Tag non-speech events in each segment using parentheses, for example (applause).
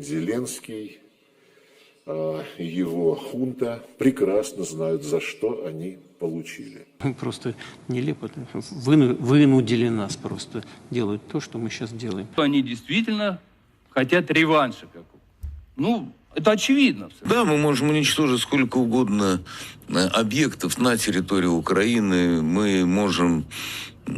Зеленский, а, его хунта прекрасно знают, за что они получили. Просто нелепо. Выну- вынудили нас просто делать то, что мы сейчас делаем. Они действительно хотят реванша какого. Ну, это очевидно. Да, мы можем уничтожить сколько угодно э, объектов на территории Украины. Мы можем э,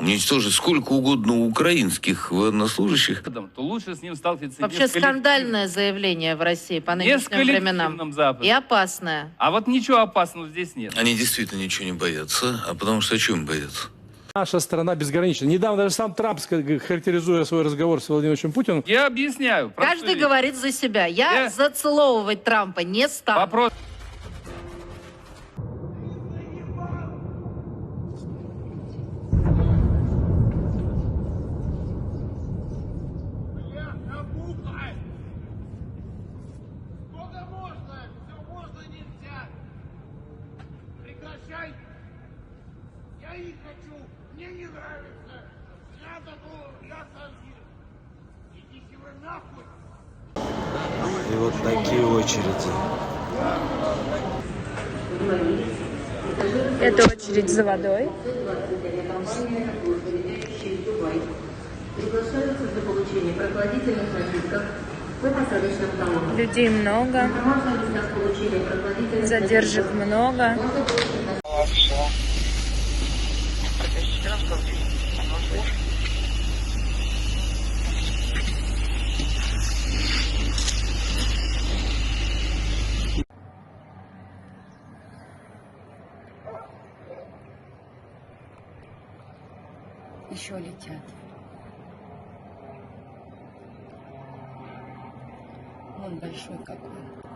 уничтожить сколько угодно украинских военнослужащих. То лучше с ним сталкиваться Вообще скандальное заявление в России по нынешним временам. Западе. И опасное. А вот ничего опасного здесь нет. Они действительно ничего не боятся. А потому что о чем боятся? Наша страна безгранична. Недавно даже сам Трамп, ска- характеризуя свой разговор с Владимиром Путиным, Я объясняю. простую Каждый вещь. говорит за себя. Я Я- зацеловывать Трампа не стану. Вопрос. производительных напитков в посадочном талоне. Людей много, задержек много. Еще летят. Вон большой какой.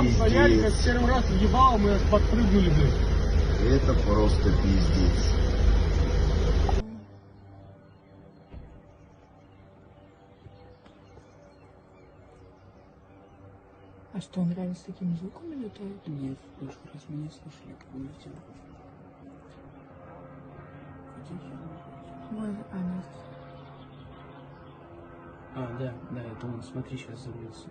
Там стояли, как в первый раз въебало, мы аж подпрыгнули, блин. Это просто пиздец. А что, он реально с таким звуком летает? Нет, в прошлый раз мы не слышали, как он летел. Ой, а нет. А, да, да, это он, смотри, сейчас завелся.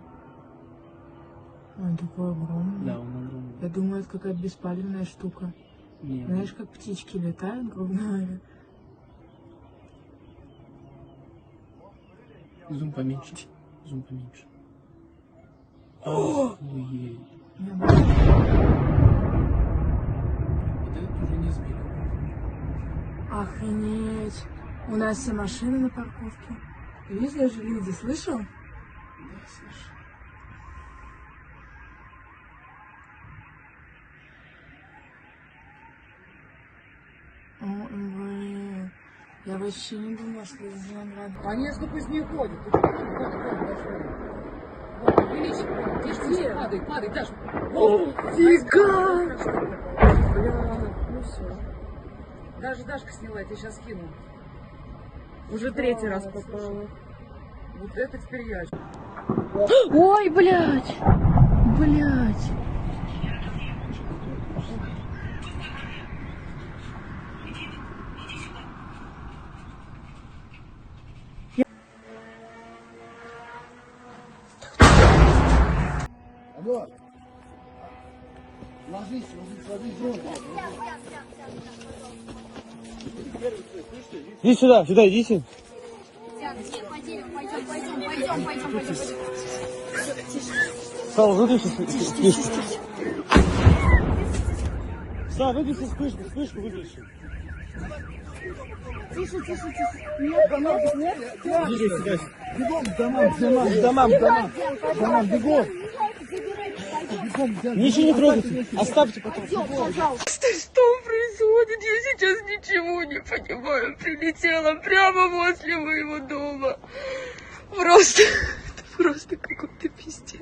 Он такой огромный. Да, он огромный. Я думаю, это какая-то беспалевная штука. Не, Знаешь, как птички летают, грубо говоря. зум поменьше. Зум поменьше. Охуеть. Вот это уже не сбили. Охренеть. У нас все машины на парковке. Видишь, даже люди, слышал? Да, слышь. О, блин. Я вообще не думала, что ходят. Ты что, ходят, ходят, ходят. Вот, увеличь, тише, тише, падай, падай, Даша. Фига! Бля, ну все. Даже Дашка сняла, я тебе сейчас скину. Уже третий раз попала. Вот это теперь я. Ой, блядь! Блядь! Иди сюда, сюда идите. Сал, выключи вспышку. Да, выключи вспышку, вспышку выключи. Тише, тише, тише. Нет, нет, нет. Бегом, домам, домам, домам, домам. Домам, бегом. Ничего не трогайте. Оставьте потом. Что происходит? не понимаю, прилетела прямо возле моего дома. Просто, просто какой-то пиздец.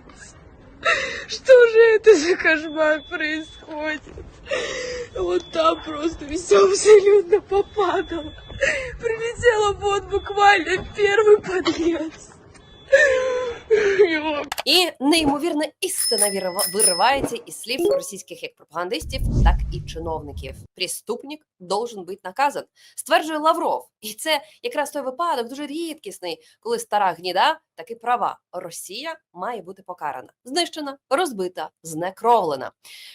Что же это за кошмар происходит? Вот там просто все абсолютно попадало. Прилетела вот буквально первый подъезд. І неймовірна істина вирива- виривається із слів російських як пропагандистів, так і чиновників. Преступник должен бути наказан, стверджує Лавров. І це якраз той випадок дуже рідкісний, коли стара гніда таки права. Росія має бути покарана, знищена, розбита, знекровлена.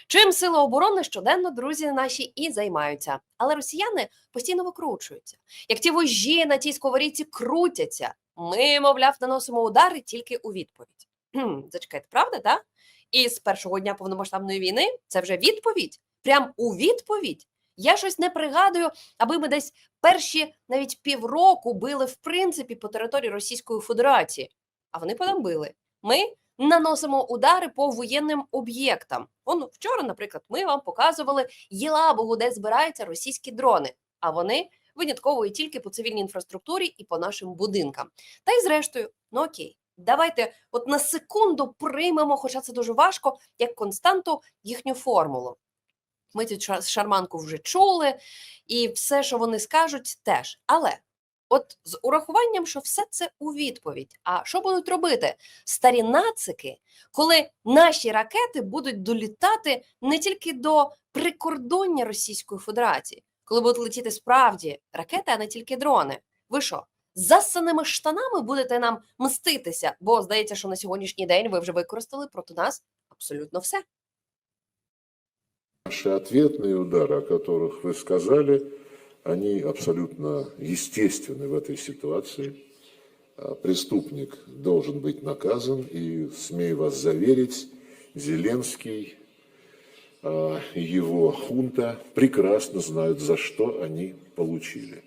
Чим сили оборони щоденно друзі наші і займаються. Але росіяни постійно викручуються, як ті вожі на тій сковорідці крутяться. Ми, мовляв, наносимо удари тільки у відповідь. Зачекайте, правда, так? І з першого дня повномасштабної війни це вже відповідь. Прям у відповідь. Я щось не пригадую, аби ми десь перші навіть півроку били в принципі по території Російської Федерації. А вони потім били. Ми наносимо удари по воєнним об'єктам. Он вчора, наприклад, ми вам показували Єлабугу, де збираються російські дрони. А вони винятково і тільки по цивільній інфраструктурі і по нашим будинкам. Та й зрештою, ну окей, давайте от на секунду приймемо, хоча це дуже важко, як константу їхню формулу. Ми цю шарманку вже чули, і все, що вони скажуть, теж. Але от з урахуванням, що все це у відповідь. А що будуть робити старі нацики, коли наші ракети будуть долітати не тільки до прикордоння Російської Федерації, коли будуть летіти справді ракети, а не тільки дрони? Ви що? з Засаними штанами будете нам мститися, бо здається, що на сьогоднішній день ви вже використали проти нас абсолютно все. Наши ответные удары, о которых вы сказали, они абсолютно естественны в этой ситуации. А Преступник должен быть наказан, и, смею вас заверить, Зеленский, а, и его хунта прекрасно знают, за что они получили.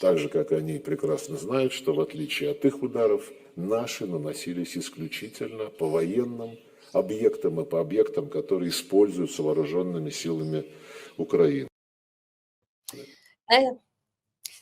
Так же, как они прекрасно знают, что в отличие от их ударов, наши наносились исключительно по военным объектам и по объектам, которые используются вооруженными силами Украины.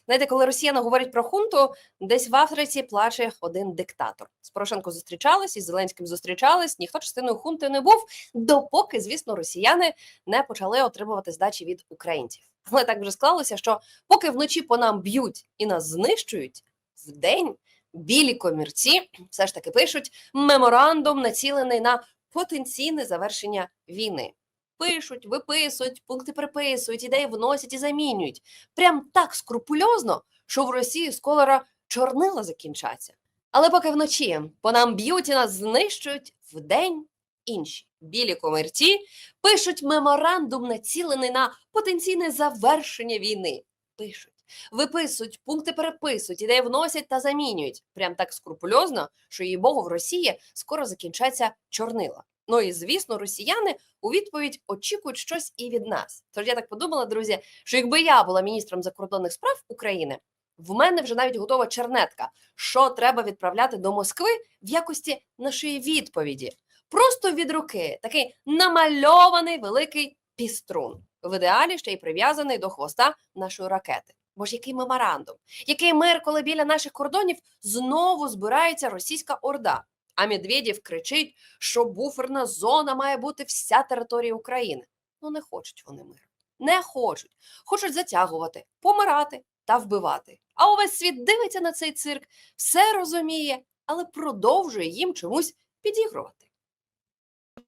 Знаєте, коли росіяни говорять про хунту, десь в Африці плаче один диктатор. З Порошенко зустрічались, із Зеленським зустрічались. Ніхто частиною хунти не був, допоки, звісно, росіяни не почали отримувати здачі від українців. Але так вже склалося, що поки вночі по нам б'ють і нас знищують, вдень білі комірці все ж таки пишуть меморандум, націлений на потенційне завершення війни. Пишуть, виписують, пункти приписують, ідеї вносять і замінюють. Прям так скрупульозно, що в Росії скоро чорнила закінчаться. Але поки вночі по нам б'ють і нас знищують, вдень інші білі комерці пишуть меморандум, націлений на потенційне завершення війни. Пишуть, виписують, пункти переписують, ідеї вносять та замінюють. Прям так скрупульозно, що їй Богу в Росії скоро закінчаться чорнила. Ну і звісно, росіяни у відповідь очікують щось і від нас. Тож я так подумала, друзі, що якби я була міністром закордонних справ України, в мене вже навіть готова чернетка, що треба відправляти до Москви в якості нашої відповіді. Просто від руки такий намальований великий піструн, в ідеалі ще й прив'язаний до хвоста нашої ракети. Бо ж який меморандум, який мир, коли біля наших кордонів знову збирається російська орда. А Медведєв кричить, що буферна зона має бути вся територія України. Ну не хочуть вони миру. Не хочуть. Хочуть затягувати, помирати та вбивати. А увесь світ дивиться на цей цирк, все розуміє, але продовжує їм чомусь підігрувати.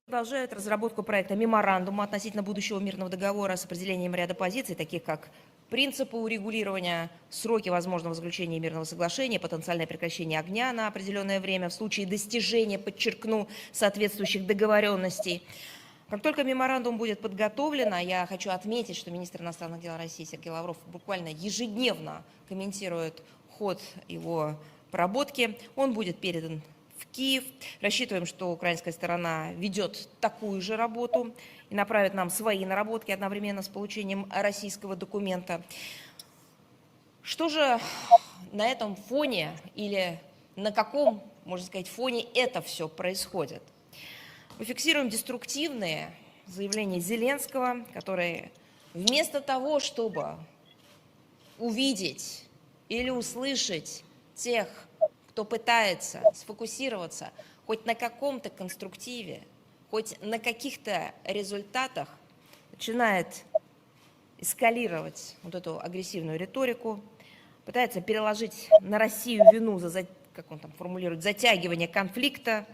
Продолжают разработку проекта меморандума относительно будущего мирного договора с определением ряда позиций, таких как принципы урегулирования, сроки возможного заключения мирного соглашения, потенциальное прекращение огня на определенное время в случае достижения, подчеркну, соответствующих договоренностей. Как только меморандум будет подготовлен, а я хочу отметить, что министр иностранных дел России Сергей Лавров буквально ежедневно комментирует ход его проработки, он будет передан Киев. Рассчитываем, что украинская сторона ведет такую же работу и направит нам свои наработки одновременно с получением российского документа. Что же на этом фоне или на каком, можно сказать, фоне это все происходит? Мы фиксируем деструктивные заявления Зеленского, который вместо того, чтобы увидеть или услышать тех, кто пытается сфокусироваться хоть на каком-то конструктиве, хоть на каких-то результатах, начинает эскалировать вот эту агрессивную риторику, пытается переложить на Россию вину за, за- как он там формулирует, затягивание конфликта,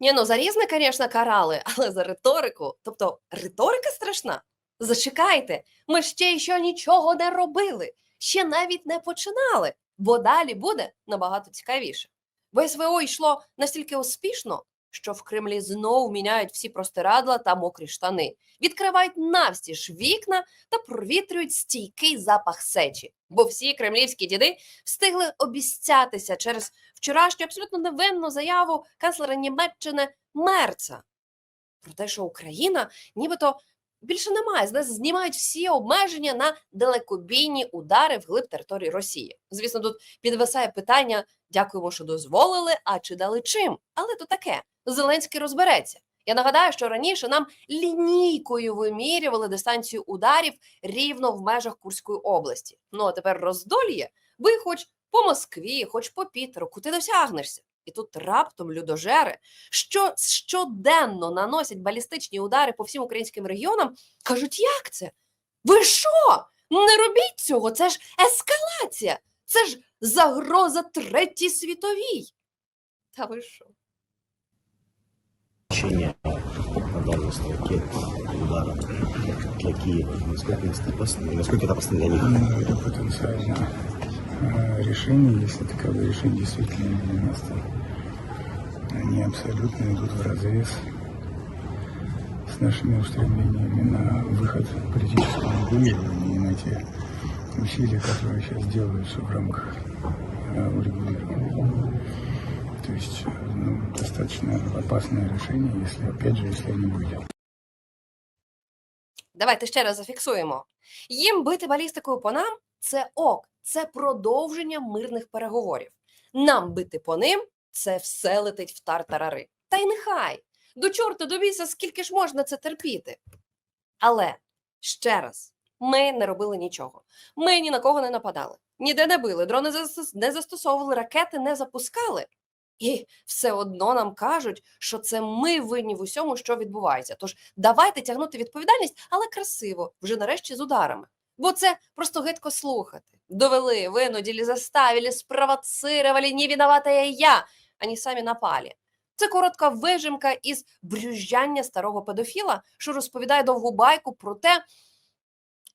Ні, ну за різне, звісно, карали, (laughs) але за риторику. Тобто риторика страшна. Зачекайте, ми ще й що нічого не робили, ще навіть не починали, бо далі буде набагато цікавіше. Бо СВО йшло настільки успішно, що в Кремлі знову міняють всі простирадла та мокрі штани, відкривають навстіж вікна та провітрюють стійкий запах сечі. Бо всі кремлівські діди встигли обіцятися через вчорашню абсолютно невинну заяву канцлера Німеччини Мерца про те, що Україна нібито більше немає, з нас знімають всі обмеження на далекобійні удари вглиб території Росії. Звісно, тут підвисає питання: дякуємо, що дозволили, а чи дали чим? Але то таке. Зеленський розбереться. Я нагадаю, що раніше нам лінійкою вимірювали дистанцію ударів рівно в межах Курської області. Ну а тепер роздоліє, ви хоч по Москві, хоч по Пітеру, куди досягнешся. І тут раптом людожери, що щоденно наносять балістичні удари по всім українським регіонам, кажуть, як це? Ви що? Не робіть цього, це ж ескалація, це ж загроза третій світовій. Та ви що? Решение по дальности ракет удара для Киева. Насколько это опасно? Насколько это опасно для них? Ну, это потенциально э, решение, если таковые решения действительно для нас, то они абсолютно идут в разрез с нашими устремлениями на выход политического урегулирования и на те усилия, которые сейчас делаются в рамках э, урегулирования. То есть э, ну, достаточно опасное решение, если, опять же, если они были. Давайте ще раз зафіксуємо. Їм бити балістикою по нам це ок, це продовження мирних переговорів. Нам бити по ним це все летить в тартарари. Та й нехай. До чорта до біса, скільки ж можна це терпіти. Але ще раз, ми не робили нічого. Ми ні на кого не нападали, ніде не били, дрони не застосовували, ракети не запускали. І все одно нам кажуть, що це ми винні в усьому, що відбувається. Тож давайте тягнути відповідальність, але красиво, вже нарешті з ударами. Бо це просто гидко слухати. Довели, винудили, заставили, спровоцировали, не виновата я, ані самі напалі. Це коротка вижимка із брюзжання старого педофіла, що розповідає довгу байку про те,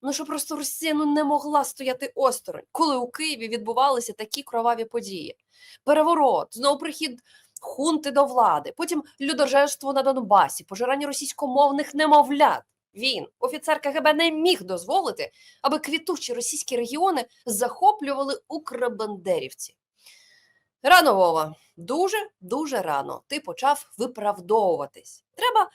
ну що просто Росія ну, не могла стояти осторонь, коли у Києві відбувалися такі кроваві події. Переворот, знову прихід хунти до влади, потім людожерство на Донбасі, пожирання російськомовних немовлят. Він, офіцер КГБ, не міг дозволити, аби квітучі російські регіони захоплювали укрбандерівці. Рано, Вова, дуже дуже рано ти почав виправдовуватись. Треба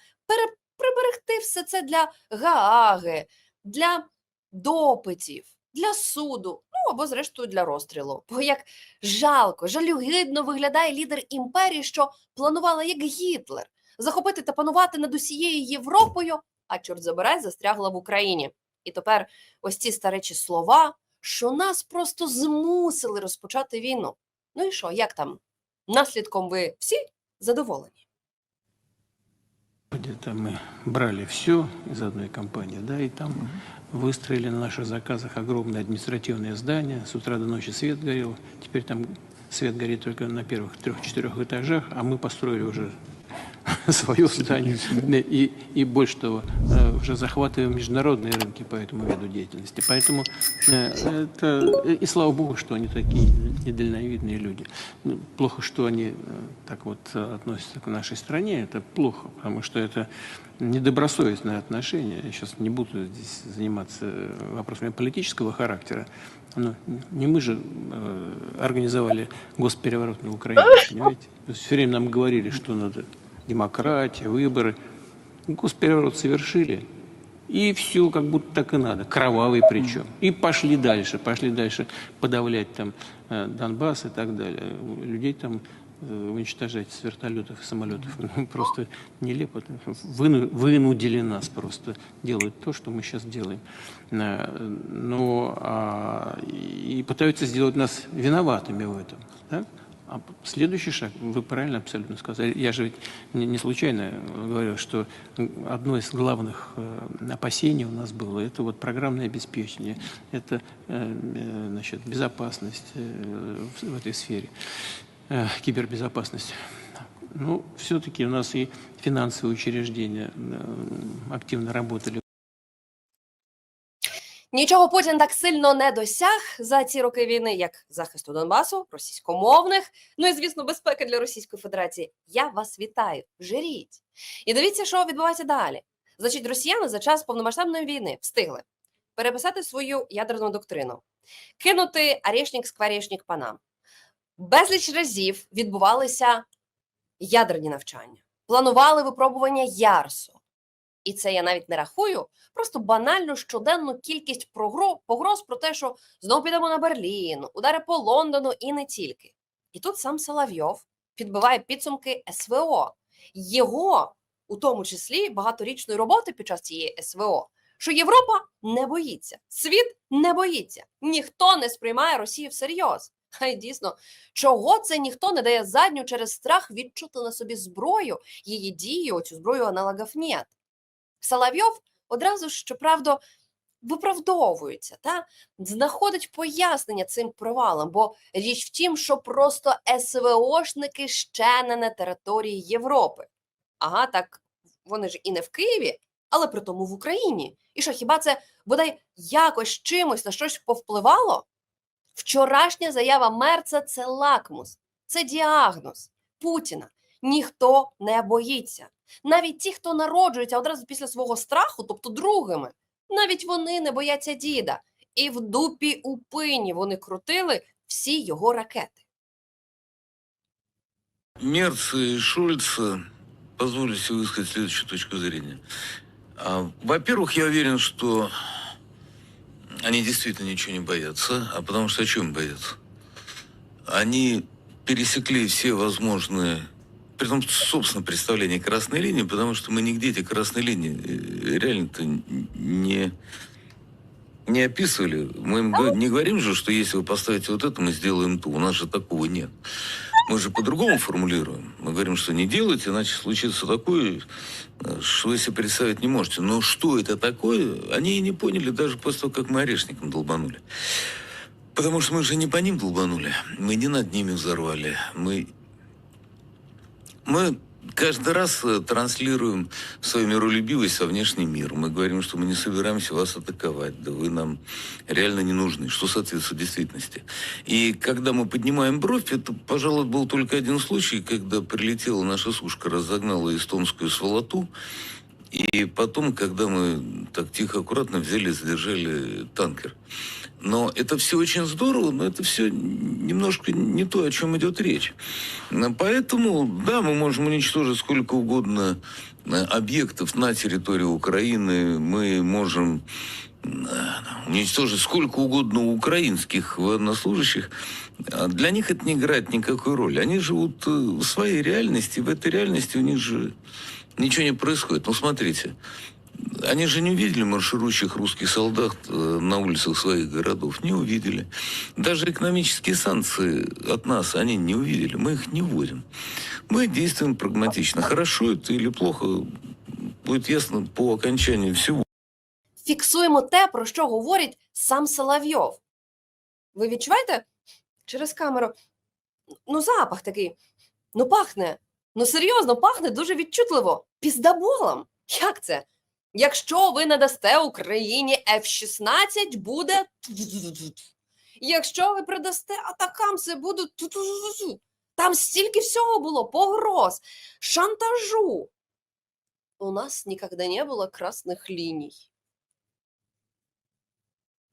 приберегти все це для Гааги, для допитів, для суду, ну або, зрештою, для розстрілу. Бо як жалко, жалюгідно виглядає лідер імперії, що планувала як Гітлер захопити та панувати над усією Європою, а чорт забирай, застрягла в Україні. І тепер ось ці старечі слова, що нас просто змусили розпочати війну. Ну і що, як там? Наслідком ви всі задоволені? Где-то мы брали все из одной компании, да, и там выстроили на наших заказах огромное административное здание. С утра до ночи свет горел. Теперь там свет горит только на первых трех-четырех этажах, а мы построили уже (laughs) свое здание. Да, И, и больше того, э, уже захватываем международные рынки по этому виду деятельности. Поэтому э, это, и слава богу, что они такие недальновидные люди. Ну, Плохо, что они э, так вот э, относятся к нашей стране, это плохо, потому что это недобросовестное отношение. Я сейчас не буду здесь заниматься э, вопросами политического характера. Но не мы же э, организовали госпереворот на Украине, (laughs) понимаете? Все время нам говорили, что надо демократия, выборы. Госпереворот совершили, и все как будто так и надо, кровавый причем. И пошли дальше, пошли дальше подавлять там э, Донбасс и так далее. Людей там э, уничтожать с вертолетов и самолетов. Ну, (laughs) Просто нелепо. Выну- Вынудили нас просто делать то, что мы сейчас делаем. Э, Ну, а, и пытаются сделать нас виноватыми в этом. да? А следующий шаг, вы правильно абсолютно сказали. Я же ведь не случайно говорю, что одно из главных э, опасений у нас было это вот программное обеспечение, это э, э, значит, безопасность э, в этой сфере, э, кибербезопасность. Ну, все-таки у нас и финансовые учреждения э, активно работали. Нічого Путін так сильно не досяг за ці роки війни, як захисту Донбасу, російськомовних, ну і звісно, безпеки для Російської Федерації. Я вас вітаю, жиріть. І дивіться, що відбувається далі. Значить, росіяни за час повномасштабної війни встигли переписати свою ядерну доктрину, кинути арешник скворечник панам. Безліч разів відбувалися ядерні навчання, планували випробування Ярсу. І це я навіть не рахую, просто банальну щоденну кількість погроз про те, що знову підемо на Берлін, удари по Лондону і не тільки. І тут сам Соловйов підбиває підсумки СВО. Його, у тому числі, багаторічної роботи під час цієї СВО, що Європа не боїться, світ не боїться, ніхто не сприймає Росію всерйоз. А й дійсно, чого це ніхто не дає задню через страх відчути на собі зброю, її дію, цю зброю аналогів нет. Соловйов одразу щоправда, виправдовується та знаходить пояснення цим провалам, бо річ в тім, що просто СВОшники ще не на території Європи. Ага, так вони ж і не в Києві, але при тому в Україні. І що хіба це бодай якось чимось на щось повпливало? Вчорашня заява Мерца це лакмус, це діагноз Путіна. Ніхто не боїться. Навіть ті, хто народжується одразу після свого страху, тобто другими, навіть вони не бояться діда. І в дупі у пині вони крутили всі його ракети. Мерц и Шульц, э, позволю себе высказать следующую точку зрения. А, Во-первых, я уверен, что они действительно ничего не боятся. А потому что о чем боятся? Они пересекли все возможные, при том, собственно, представление красной линии, потому что мы нигде эти красные линии э, реально-то не, не описывали. Мы им не говорим же, что если вы поставите вот это, мы сделаем то. У нас же такого нет. Мы же по-другому формулируем. Мы говорим, что не делайте, иначе случится такое, э, что вы себе представить не можете. Но что это такое, они и не поняли даже после того, как мы орешником долбанули. Потому что мы же не по ним долбанули. Мы не над ними взорвали. Мы, мы каждый раз э, транслируем свою миролюбивость во внешний мир. Мы говорим, что мы не собираемся вас атаковать. Да вы нам реально не нужны, что соответствует действительности. И когда мы поднимаем бровь, это, пожалуй, был только один случай, когда прилетела наша сушка, разогнала эстонскую сволоту. И потом, когда мы так тихо, аккуратно взяли и задержали танкер. Но это все очень здорово, но это все немножко не то, о чем идет речь. Поэтому, да, мы можем уничтожить сколько угодно э, объектов на территории Украины, мы можем э, уничтожить сколько угодно украинских военнослужащих, А для них это не играет никакой роли. Они живут э, в своей реальности, в этой реальности у них же ничего не происходит. Ну, смотрите, они же не увидели марширующих русских солдат э, на улицах своих городов. Не увидели. Даже экономические санкции от нас они не увидели. Мы их не вводим. Мы действуем прагматично. Хорошо это или плохо, будет ясно по окончании всего. Фіксуємо те, про що говорить сам Соловйов. Ви відчуваєте через камеру? Ну, запах такий. Ну, пахне. Ну, серйозно, пахне дуже відчутливо. Піздаболом. Як це? Якщо ви не дасте Україні F-16, буде. Якщо ви придасте атакам, це буде. Там стільки всього було, погроз, шантажу. У нас ніколи не було красних ліній.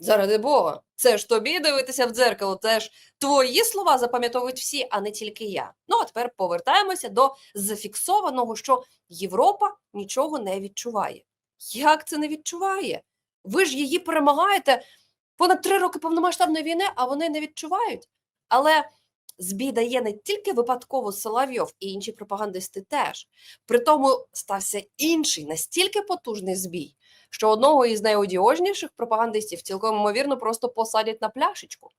Заради Бога, це ж тобі дивитися в дзеркало, це ж твої слова запам'ятовують всі, а не тільки я. Ну а тепер повертаємося до зафіксованого, що Європа нічого не відчуває. Як це не відчуває? Ви ж її перемагаєте понад три роки повномасштабної війни, а вони не відчувають. Але збій дає не тільки випадково Соловйов і інші пропагандисти теж. При тому стався інший настільки потужний збій, що одного із найодіозніших пропагандистів цілком ймовірно просто посадять на пляшечку.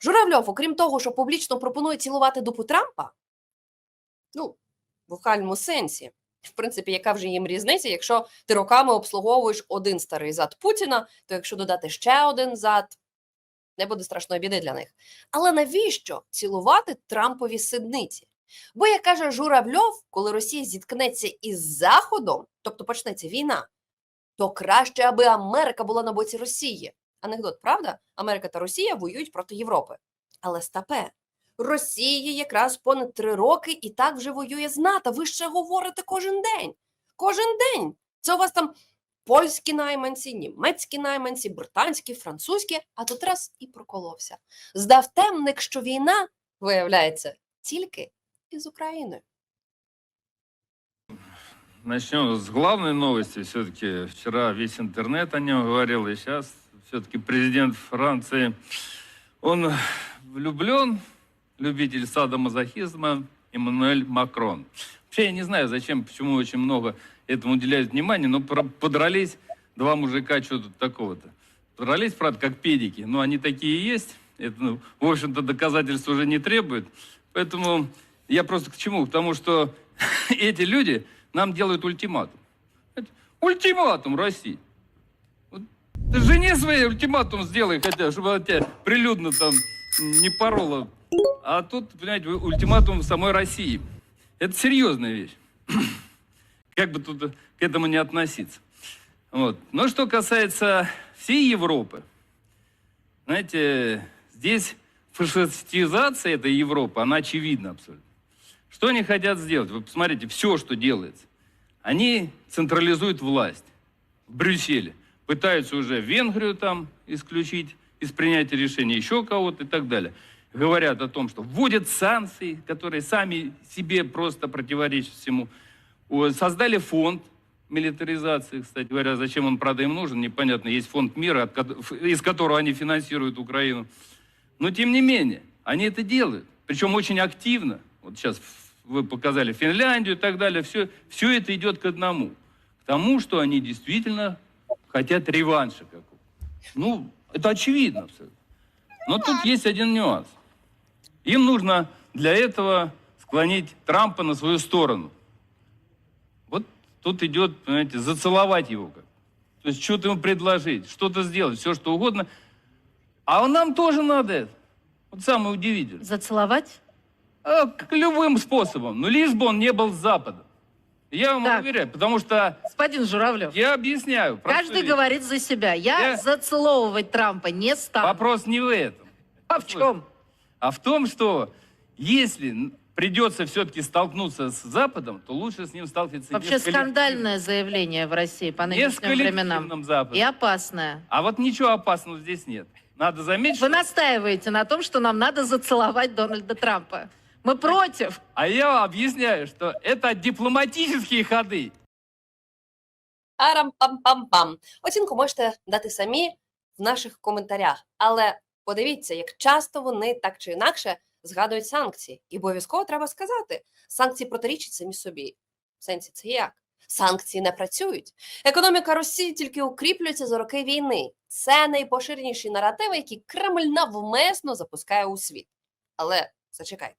Журавльов, окрім того, що публічно пропонує цілувати дупу Трампа, ну, в буквальному сенсі, в принципі, яка вже їм різниця, якщо ти роками обслуговуєш один старий зад Путіна, то якщо додати ще один зад, не буде страшної біди для них. Але навіщо цілувати Трампові сидниці? Бо, як каже Журавльов, коли Росія зіткнеться із Заходом, тобто почнеться війна, то краще, аби Америка була на боці Росії. Анекдот, правда? Америка та Росія воюють проти Європи. Але стапе, Росія якраз понад три роки і так вже воює з НАТО. Ви ще говорите кожен день. Кожен день. Це у вас там польські найманці, німецькі найманці, британські, французькі, а тут раз і проколовся. Здав темник, що війна, виявляється, тільки із Україною. Начнем с главной новости. Все-таки вчера весь интернет о нем говорил, и сейчас все-таки президент Франции, он влюблен, любитель садомазохизма Эммануэль Макрон. Вообще я не знаю, зачем, почему очень много этому уделяют внимание, но подрались два мужика, что тут такого-то. Подрались, правда, как педики, но они такие и есть. Это, ну, в общем-то, доказательств уже не требует. Поэтому я просто к чему? К тому, что (laughs) эти люди нам делают ультиматум. Ультиматум России. Вот ты жене своей ультиматум сделай хотя, чтобы она тебя прилюдно там не порола. А тут, понимаете, ультиматум самой России. Это серьезная вещь. (clears throat) Как бы тут к этому не относиться. Вот. Но что касается всей Европы, знаете, здесь фашистизация этой Европы, она очевидна абсолютно. Что они хотят сделать? Вы посмотрите, все, что делается. Они централизуют власть в Брюсселе. Пытаются уже Венгрию там исключить из принятия решений, еще кого-то и так далее. Говорят о том, что вводят санкции, которые сами себе просто противоречат всему. Создали фонд милитаризации, кстати говоря. Зачем он, правда, им нужен, непонятно. Есть фонд мира, из которого они финансируют Украину. Но тем не менее, они это делают. Причем очень активно. Вот сейчас вы показали Финляндию и так далее. Все, все это идет к одному. К тому, что они действительно хотят реванша какого. Ну, это очевидно абсолютно. Но тут есть один нюанс. Им нужно для этого склонить Трампа на свою сторону. Вот тут идет, понимаете, зацеловать его. Как. То есть что-то ему предложить, что-то сделать, все что угодно. А нам тоже надо это. Вот самое удивительное. Зацеловать? А, к- любым способом. Но лишь бы он не был с Запада. Я вам уверяю, потому что... Господин Журавлев. Я объясняю. Каждый вещь. говорит за себя. Я, Я- зацеловывать Трампа не стану. Вопрос не в этом. А в чем? А в том, что если придется все-таки столкнуться с Западом, то лучше с ним сталкиваться Вообще скандальное заявление в России по не нынешним временам. Западом. И опасное. А вот ничего опасного здесь нет. Надо заметить, Вы что- настаиваете на том, что нам надо зацеловать Дональда Трампа. Мы против. А я объясняю, что это дипломатические ходы. Арам-пам-пам-пам. Оцінку можете дати самі в наших коментарях. Але подивіться, як часто вони так чи інакше згадують санкції. І обов'язково треба сказати: санкції протирічать самі собі. В сенсі це як? Санкції не працюють. Економіка Росії тільки укріплюється за роки війни. Це найпоширеніші наративи, які Кремль навмисно запускає у світ. Але зачекайте,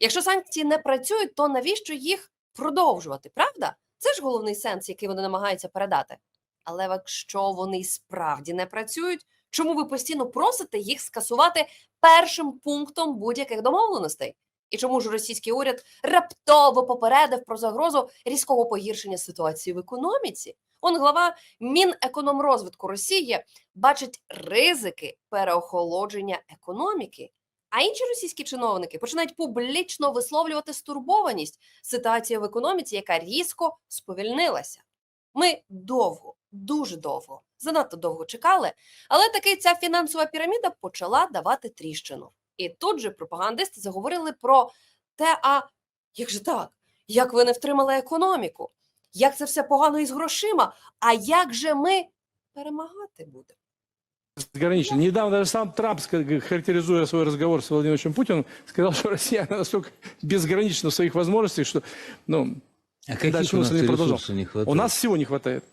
якщо санкції не працюють, то навіщо їх продовжувати? Правда? Це ж головний сенс, який вони намагаються передати. Але якщо вони справді не працюють, чому ви постійно просите їх скасувати першим пунктом будь-яких домовленостей? І чому ж російський уряд раптово попередив про загрозу різкого погіршення ситуації в економіці? Он глава Мінекономрозвитку Росії бачить ризики переохолодження економіки. А інші російські чиновники починають публічно висловлювати стурбованість ситуації в економіці, яка різко сповільнилася. Ми довго, дуже довго, занадто довго чекали, але таки ця фінансова піраміда почала давати тріщину. І тут же пропагандисти заговорили про те, а як же так? Як ви не втримали економіку? Як це все погано із грошима? А як же ми перемагати будемо? Безгранично. Недавно даже сам Трамп, характеризуя свой разговор с Владимиром Путиным, сказал, что Россия настолько безгранична в своих возможностях, что, ну, А дальше мысли не продолжал. не хватает? У нас всего не хватает,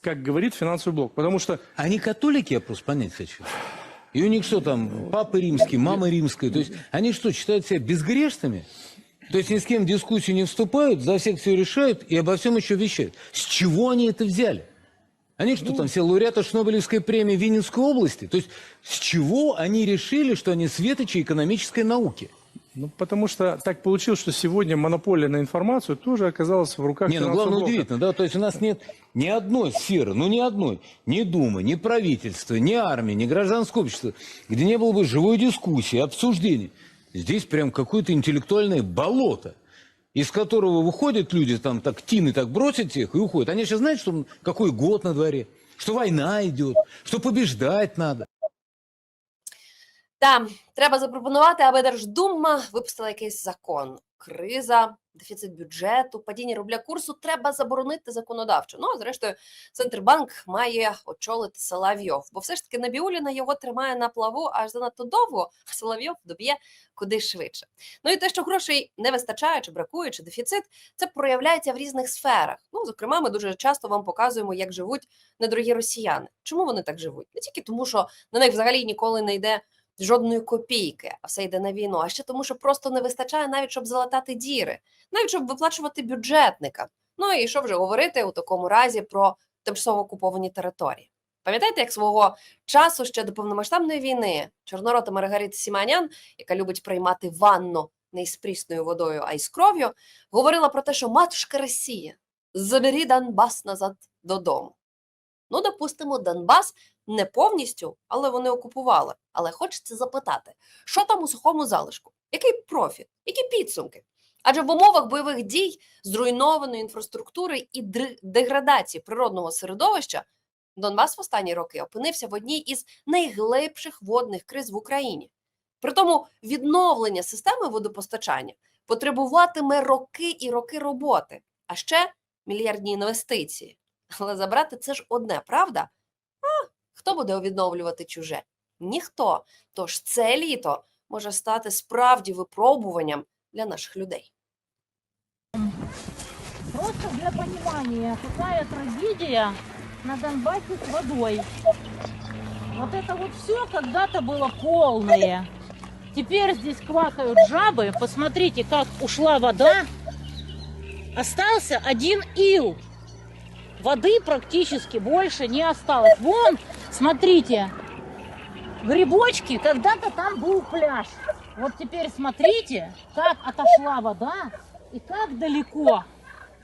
как говорит финансовый блок. Потому что Они католики, я просто понять хочу. И у них что там, папы римские, мама римская. То есть они что, считают себя безгрешными? То есть ни с кем в дискуссию не вступают, за всех все решают и обо всем еще вещают. С чего они это взяли? Они что там, все лауреаты Шнобелевской премии Винницкой области? То есть с чего они решили, что они светочи экономической науки? Ну, потому что так получилось, что сегодня монополия на информацию тоже оказалась в руках Не, ну главное блока. удивительно, да, то есть у нас нет ни одной сферы, ну ни одной, ни Думы, ни правительства, ни армии, ни гражданского общества, где не было бы живой дискуссии, обсуждений. Здесь прям какое-то интеллектуальное болото, из которого выходят люди, там так тины так бросят всех и уходят. Они сейчас знают, что какой год на дворе, что война идет, что побеждать надо. Та треба запропонувати, аби Держдума випустила якийсь закон. Криза, дефіцит бюджету, падіння рубля курсу треба заборонити законодавчо. Ну а зрештою, центробанк має очолити Соловйов, бо все ж таки Набіуліна його тримає на плаву аж занадто довго, а Соловйов доб'є куди швидше. Ну і те, що грошей не вистачає, чи бракує, чи дефіцит, це проявляється в різних сферах. Ну, зокрема, ми дуже часто вам показуємо, як живуть недорогі росіяни. Чому вони так живуть? Не тільки тому, що на них взагалі ніколи не йде жодної копійки, а все йде на війну. А ще тому, що просто не вистачає навіть щоб залатати діри, навіть щоб виплачувати бюджетника. Ну і що вже говорити у такому разі про тимчасово окуповані території. Пам'ятаєте, як свого часу ще до повномасштабної війни чорнорота Маргарита Сіманян, яка любить приймати ванну не із прісною водою, а із кров'ю, говорила про те, що матушка Росія, забері Донбас назад додому. Ну, допустимо, Донбас не повністю, але вони окупували. Але хочеться запитати, що там у сухому залишку? Який профіт? Які підсумки? Адже в умовах бойових дій, зруйнованої інфраструктури і деградації природного середовища Донбас в останні роки опинився в одній із найглибших водних криз в Україні. Притому відновлення системи водопостачання потребуватиме роки і роки роботи, а ще мільярдні інвестиції. Але забрати це ж одне, правда? А хто буде відновлювати чуже? Ніхто. Тож це літо може стати справді випробуванням для наших людей. Просто для понимания, какая трагедия на Донбассе с водой. Вот это вот все когда-то было полное. Теперь здесь квакают жабы. Посмотрите, как ушла вода. Остался один ил. Воды практически больше не осталось. Вон, смотрите, грибочки, когда-то там был пляж. Вот теперь смотрите, как отошла вода и как далеко.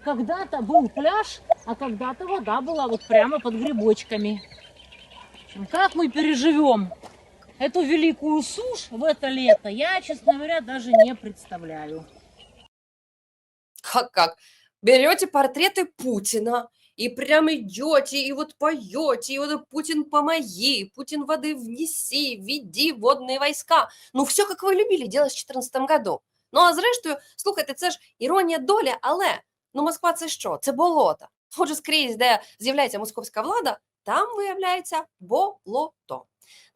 Когда-то был пляж, а когда-то вода была вот прямо под грибочками. Как мы переживем эту великую сушь в это лето, я, честно говоря, даже не представляю. Как как? Берете портреты Путина и прям идете, и вот поете, и вот Путин помоги, Путин воды внеси, веди водные войска. Ну, все, как вы любили делать в 2014 году. Ну, а зрештою, слухайте, це ж іронія долі, але ну Москва це що? Це болото. Отже, скрізь, де з'являється московська влада, там виявляється болото.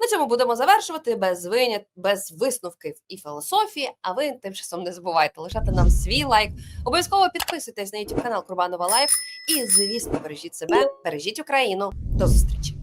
На цьому будемо завершувати без винят, без висновків і філософії. А ви тим часом не забувайте лишати нам свій лайк. Обов'язково підписуйтесь на YouTube канал Курбанова Лайф. І, звісно, бережіть себе, бережіть Україну. До зустрічі!